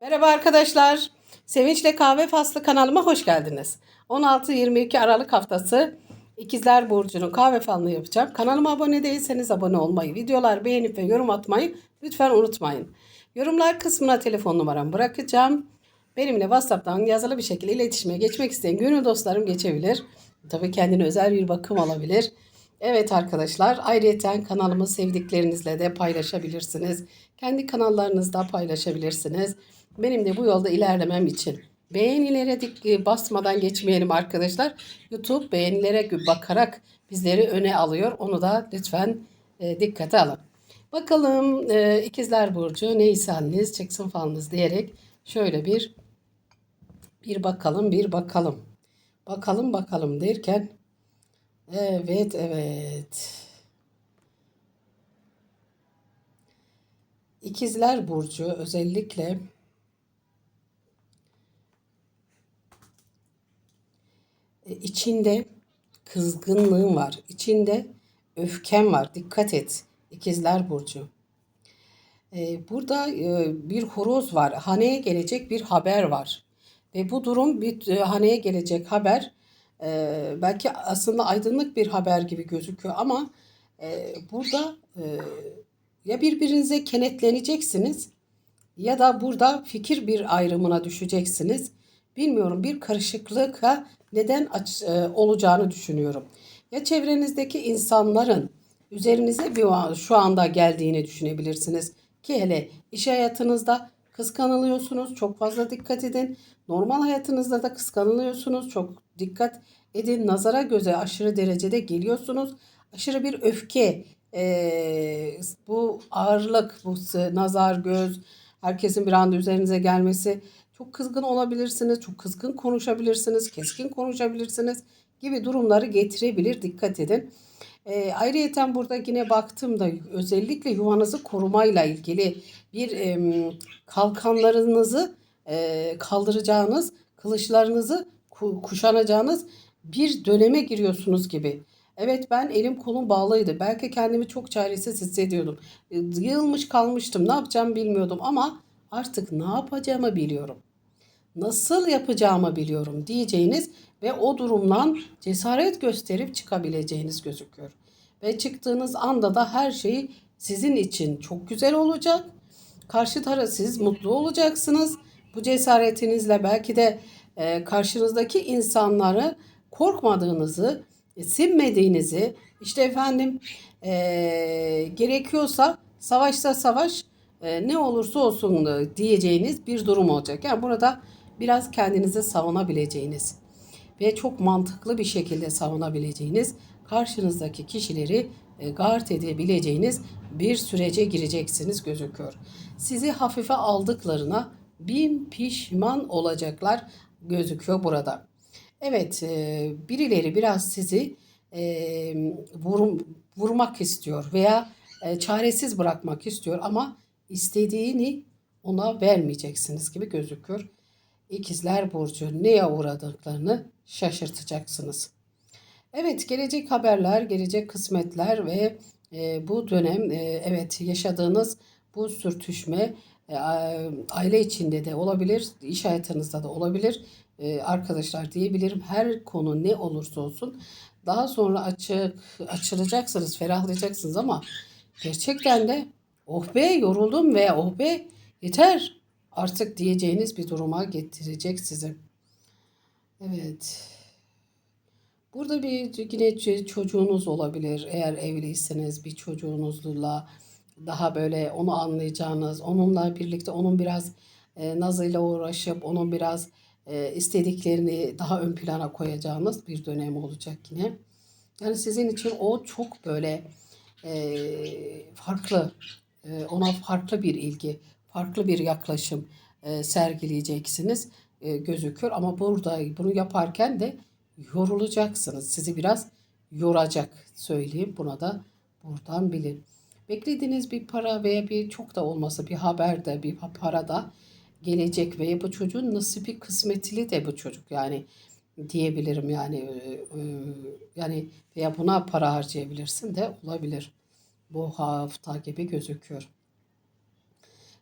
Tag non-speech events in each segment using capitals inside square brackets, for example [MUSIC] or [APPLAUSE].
Merhaba arkadaşlar. Sevinçle Kahve Faslı kanalıma hoş geldiniz. 16-22 Aralık haftası İkizler Burcu'nun kahve falını yapacağım. Kanalıma abone değilseniz abone olmayı, videolar beğenip ve yorum atmayı lütfen unutmayın. Yorumlar kısmına telefon numaramı bırakacağım. Benimle WhatsApp'tan yazılı bir şekilde iletişime geçmek isteyen gönül dostlarım geçebilir. Tabii kendine özel bir bakım alabilir. Evet arkadaşlar ayrıyeten kanalımı sevdiklerinizle de paylaşabilirsiniz. Kendi kanallarınızda paylaşabilirsiniz. Benim de bu yolda ilerlemem için beğenilere dik basmadan geçmeyelim arkadaşlar. YouTube beğenilere bakarak bizleri öne alıyor. Onu da lütfen e, dikkate alın. Bakalım e, ikizler burcu neyse haliniz çıksın falınız diyerek şöyle bir bir bakalım bir bakalım. Bakalım bakalım derken evet evet. İkizler burcu özellikle içinde kızgınlığın var. İçinde öfken var. Dikkat et. İkizler burcu. E, Burada e, bir horoz var. Haneye gelecek bir haber var. Ve bu durum bir e, haneye gelecek haber e, belki aslında aydınlık bir haber gibi gözüküyor ama e, burada e, ya birbirinize kenetleneceksiniz ya da burada fikir bir ayrımına düşeceksiniz. Bilmiyorum bir karışıklığa neden aç, e, olacağını düşünüyorum. Ya çevrenizdeki insanların üzerinize bir şu anda geldiğini düşünebilirsiniz. Ki hele iş hayatınızda kıskanılıyorsunuz. Çok fazla dikkat edin. Normal hayatınızda da kıskanılıyorsunuz. Çok dikkat edin. Nazara göze aşırı derecede geliyorsunuz. Aşırı bir öfke, e, bu ağırlık, bu nazar, göz, herkesin bir anda üzerinize gelmesi. Çok kızgın olabilirsiniz, çok kızgın konuşabilirsiniz, keskin konuşabilirsiniz gibi durumları getirebilir. Dikkat edin. E, ayrıyeten burada yine baktığımda özellikle yuvanızı korumayla ilgili bir e, kalkanlarınızı e, kaldıracağınız, kılıçlarınızı ku- kuşanacağınız bir döneme giriyorsunuz gibi. Evet ben elim kolum bağlıydı. Belki kendimi çok çaresiz hissediyordum. Yığılmış kalmıştım. Ne yapacağımı bilmiyordum ama artık ne yapacağımı biliyorum. Nasıl yapacağımı biliyorum diyeceğiniz ve o durumdan cesaret gösterip çıkabileceğiniz gözüküyor. Ve çıktığınız anda da her şey sizin için çok güzel olacak. Karşı taraf siz mutlu olacaksınız. Bu cesaretinizle belki de e, karşınızdaki insanları korkmadığınızı, sinmediğinizi, işte efendim e, gerekiyorsa savaşta savaş e, ne olursa olsun e, diyeceğiniz bir durum olacak. Yani burada biraz kendinizi savunabileceğiniz ve çok mantıklı bir şekilde savunabileceğiniz, karşınızdaki kişileri e, gard edebileceğiniz bir sürece gireceksiniz gözüküyor. Sizi hafife aldıklarına bin pişman olacaklar gözüküyor burada. Evet, e, birileri biraz sizi e, vurmak istiyor veya çaresiz bırakmak istiyor ama istediğini ona vermeyeceksiniz gibi gözüküyor. İkizler Burcu neye uğradıklarını şaşırtacaksınız. Evet, gelecek haberler, gelecek kısmetler ve e, bu dönem e, evet yaşadığınız bu sürtüşme e, aile içinde de olabilir, iş hayatınızda da olabilir. E, arkadaşlar diyebilirim her konu ne olursa olsun daha sonra açık açılacaksınız, ferahlayacaksınız ama gerçekten de oh be yoruldum ve oh be yeter artık diyeceğiniz bir duruma getirecek sizi. Evet. Burada bir yine çocuğunuz olabilir. Eğer evliyseniz bir çocuğunuzla daha böyle onu anlayacağınız, onunla birlikte onun biraz e, nazıyla uğraşıp onun biraz e, istediklerini daha ön plana koyacağınız bir dönem olacak yine. Yani sizin için o çok böyle e, farklı, e, ona farklı bir ilgi, farklı bir yaklaşım e, sergileyeceksiniz e, gözüküyor. Ama burada bunu yaparken de yorulacaksınız. Sizi biraz yoracak söyleyeyim. Buna da buradan bilin. Beklediğiniz bir para veya bir çok da olmasa bir haber de bir para da gelecek veya bu çocuğun nasibi kısmetli de bu çocuk yani diyebilirim yani e, e, yani veya buna para harcayabilirsin de olabilir bu hafta gibi gözüküyor.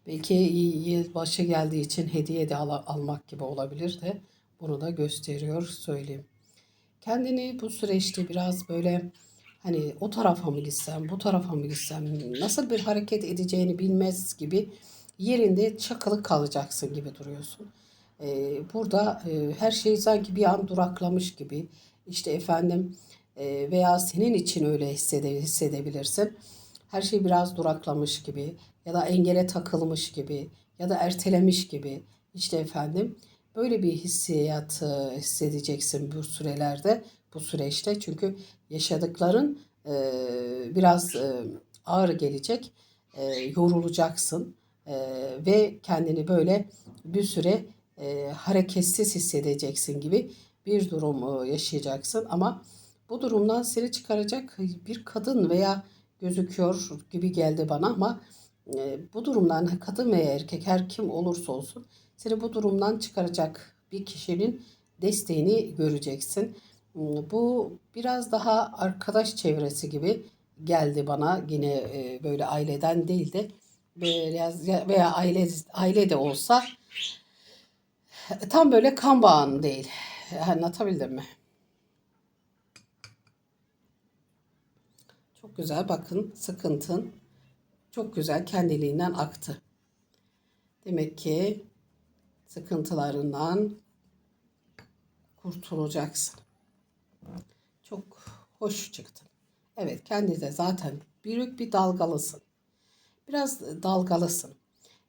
Belki yılbaşı geldiği için hediye de al- almak gibi olabilir de bunu da gösteriyor söyleyeyim. Kendini bu süreçte biraz böyle hani o tarafa mı gitsem, bu tarafa mı gitsem, nasıl bir hareket edeceğini bilmez gibi yerinde çakılı kalacaksın gibi duruyorsun. Ee, burada e, her şey sanki bir an duraklamış gibi. İşte efendim e, veya senin için öyle hissede, hissedebilirsin. Her şey biraz duraklamış gibi ya da engele takılmış gibi ya da ertelemiş gibi. İşte efendim böyle bir hissiyat e, hissedeceksin bu sürelerde, bu süreçte. Çünkü yaşadıkların e, biraz e, ağır gelecek, e, yorulacaksın e, ve kendini böyle bir süre e, hareketsiz hissedeceksin gibi bir durum e, yaşayacaksın. Ama bu durumdan seni çıkaracak bir kadın veya gözüküyor gibi geldi bana ama e, bu durumdan [LAUGHS] kadın veya erkek her kim olursa olsun seni bu durumdan çıkaracak bir kişinin desteğini göreceksin. Hmm, Bu biraz daha arkadaş çevresi gibi geldi bana yine e, böyle aileden değil de biraz veya aile aile de olsa tam böyle kan bağın değil. Anlatabildim mi? Çok güzel bakın sıkıntın çok güzel kendiliğinden aktı. Demek ki sıkıntılarından kurtulacaksın. Çok hoş çıktın. Evet kendi zaten büyük bir dalgalısın. Biraz dalgalısın.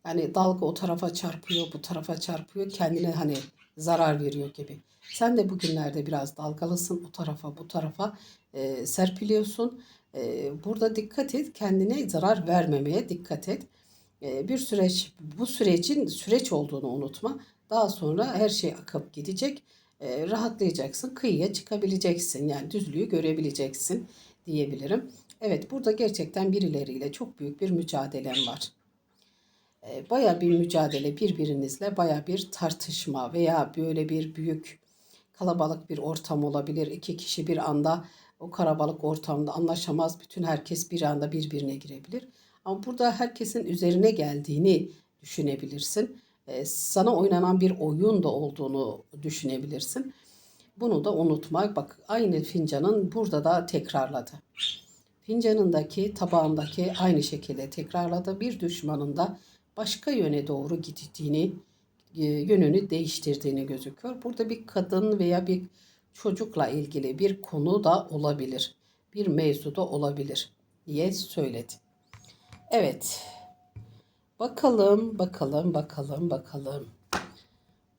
Yani dalga o tarafa çarpıyor, bu tarafa çarpıyor. Kendine hani zarar veriyor gibi. Sen de bugünlerde biraz dalgalısın. O tarafa, bu tarafa e, serpiliyorsun. Burada dikkat et. Kendine zarar vermemeye dikkat et. Bir süreç, bu sürecin süreç olduğunu unutma. Daha sonra her şey akıp gidecek. Rahatlayacaksın. Kıyıya çıkabileceksin. Yani düzlüğü görebileceksin diyebilirim. Evet burada gerçekten birileriyle çok büyük bir mücadelem var baya bir mücadele birbirinizle baya bir tartışma veya böyle bir büyük kalabalık bir ortam olabilir. İki kişi bir anda o kalabalık ortamda anlaşamaz. Bütün herkes bir anda birbirine girebilir. Ama burada herkesin üzerine geldiğini düşünebilirsin. E, sana oynanan bir oyun da olduğunu düşünebilirsin. Bunu da unutma. Bak aynı fincanın burada da tekrarladı. Fincanındaki, tabağındaki aynı şekilde tekrarladı. Bir düşmanın da başka yöne doğru gittiğini, e, yönünü değiştirdiğini gözüküyor. Burada bir kadın veya bir çocukla ilgili bir konu da olabilir. Bir mevzu da olabilir diye söyledi. Evet. Bakalım, bakalım, bakalım, bakalım.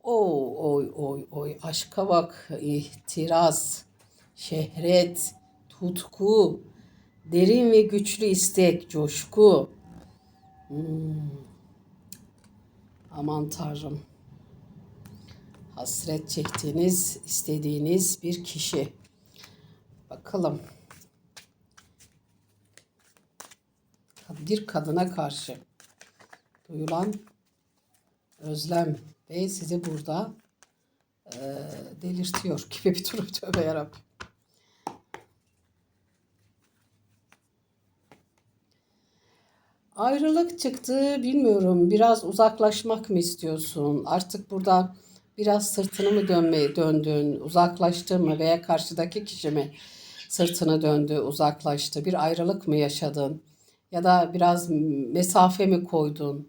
Oy, oy, oy, oy. Aşka bak, ihtiras, şehret, tutku, derin ve güçlü istek, coşku. Hmm. Aman Tanrım. Hasret çektiğiniz, istediğiniz bir kişi. Bakalım. Bir kadına karşı duyulan özlem ve sizi burada e, delirtiyor [LAUGHS] gibi bir durum tövbe yarabbim. Ayrılık çıktı bilmiyorum. Biraz uzaklaşmak mı istiyorsun? Artık burada biraz sırtını mı dönmeye döndün? Uzaklaştın mı veya karşıdaki kişi mi sırtını döndü, uzaklaştı? Bir ayrılık mı yaşadın? Ya da biraz mesafe mi koydun?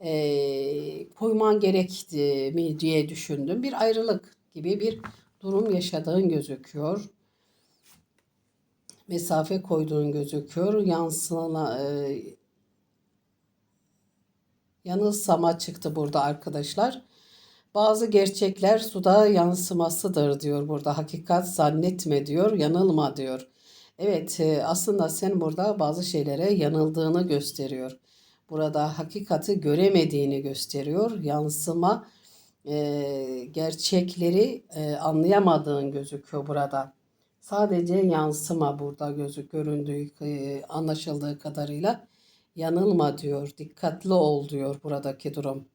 Ee, koyman gerekti mi diye düşündüm. Bir ayrılık gibi bir durum yaşadığın gözüküyor. Mesafe koyduğun gözüküyor. Yansına, e, yanılsama çıktı burada arkadaşlar. Bazı gerçekler suda yansımasıdır diyor burada. Hakikat zannetme diyor, yanılma diyor. Evet e, aslında sen burada bazı şeylere yanıldığını gösteriyor. Burada hakikati göremediğini gösteriyor. Yansıma e, gerçekleri e, anlayamadığın gözüküyor burada. Sadece yansıma burada gözük göründüğü e, anlaşıldığı kadarıyla yanılma diyor. Dikkatli ol diyor buradaki durum.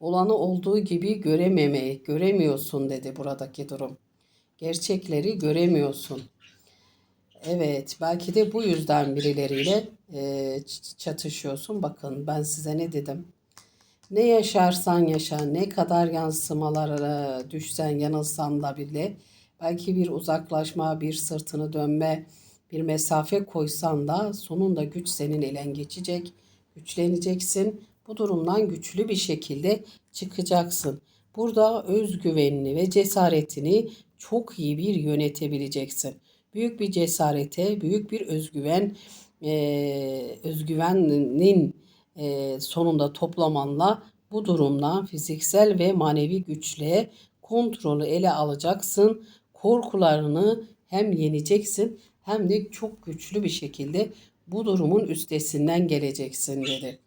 Olanı olduğu gibi görememeyi, göremiyorsun dedi buradaki durum. Gerçekleri göremiyorsun. Evet, belki de bu yüzden birileriyle e, çatışıyorsun. Bakın ben size ne dedim? Ne yaşarsan yaşa, ne kadar yansımalara düşsen, yanılsan da bile belki bir uzaklaşma, bir sırtını dönme, bir mesafe koysan da sonunda güç senin elen geçecek, güçleneceksin. Bu durumdan güçlü bir şekilde çıkacaksın. Burada özgüvenini ve cesaretini çok iyi bir yönetebileceksin. Büyük bir cesarete, büyük bir özgüven, eee, özgüvenin eee, sonunda toplamanla bu durumdan fiziksel ve manevi güçle kontrolü ele alacaksın. Korkularını hem yeneceksin hem de çok güçlü bir şekilde bu durumun üstesinden geleceksin dedi.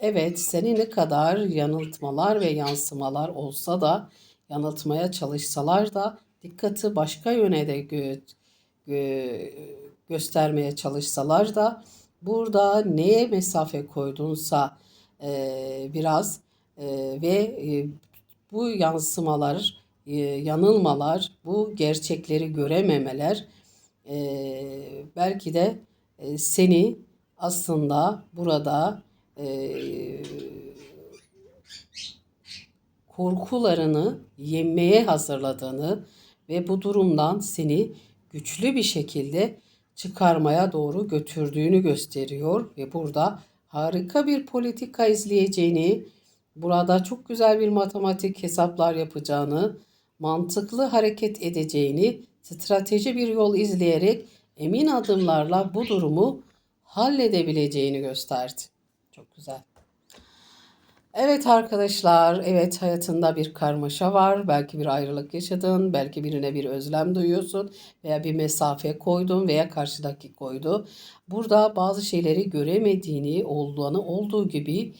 Evet, seni ne kadar yanıltmalar ve yansımalar olsa da yanıltmaya çalışsalar da dikkati başka yöne de gö- gö- göstermeye çalışsalar da burada neye mesafe koydunsa eee, biraz eee, ve eee, bu yansımalar, eee, yanılmalar, bu gerçekleri görememeler eee, belki de eee, seni aslında burada eee, korkularını yenmeye hazırladığını ve bu durumdan seni güçlü bir şekilde çıkarmaya doğru götürdüğünü gösteriyor ve burada harika bir politika izleyeceğini, burada çok güzel bir matematik hesaplar yapacağını, mantıklı hareket edeceğini, strateji bir yol izleyerek emin adımlarla bu durumu halledebileceğini gösterdi. Çok güzel. Evet arkadaşlar, evet hayatında bir karmaşa var. Belki bir ayrılık yaşadın, belki birine bir özlem duyuyorsun veya bir mesafe koydun veya karşıdaki koydu. Burada bazı şeyleri göremediğini, olduğunu olduğu gibi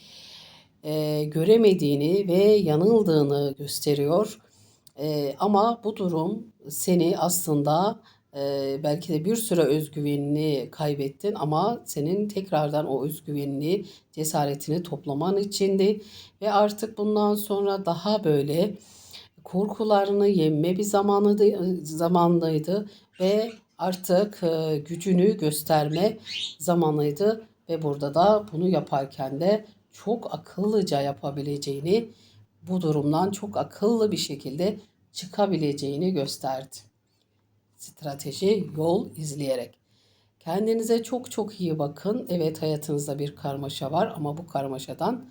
e, göremediğini ve yanıldığını gösteriyor. E, ama bu durum seni aslında e, belki de bir süre özgüvenini kaybettin ama senin tekrardan o özgüvenini, cesaretini toplaman içindi. Ve artık bundan sonra daha böyle korkularını yenme bir zamanıydı, zamandaydı. Ve artık e, gücünü gösterme zamanıydı. Ve burada da bunu yaparken de çok akıllıca yapabileceğini, bu durumdan çok akıllı bir şekilde çıkabileceğini gösterdi. Strateji, yol izleyerek. Kendinize çok çok iyi bakın. Evet hayatınızda bir karmaşa var ama bu karmaşadan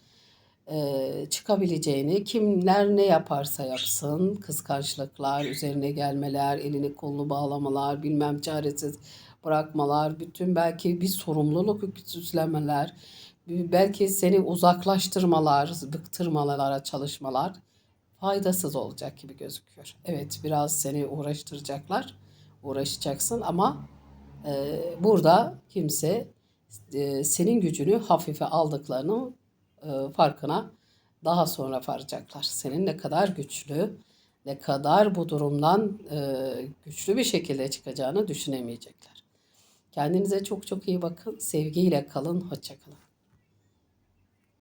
e, çıkabileceğini, kimler ne yaparsa yapsın, kıskançlıklar, üzerine gelmeler, elini kolunu bağlamalar, bilmem çaresiz bırakmalar, bütün belki bir sorumluluk üstlenmeler, belki seni uzaklaştırmalar, bıktırmalara çalışmalar faydasız olacak gibi gözüküyor. Evet biraz seni uğraştıracaklar, uğraşacaksın ama e, burada kimse e, senin gücünü hafife aldıklarını e, farkına daha sonra varacaklar. Senin ne kadar güçlü, ne kadar bu durumdan e, güçlü bir şekilde çıkacağını düşünemeyecekler. Kendinize çok çok iyi bakın. Sevgiyle kalın. Hoşçakalın.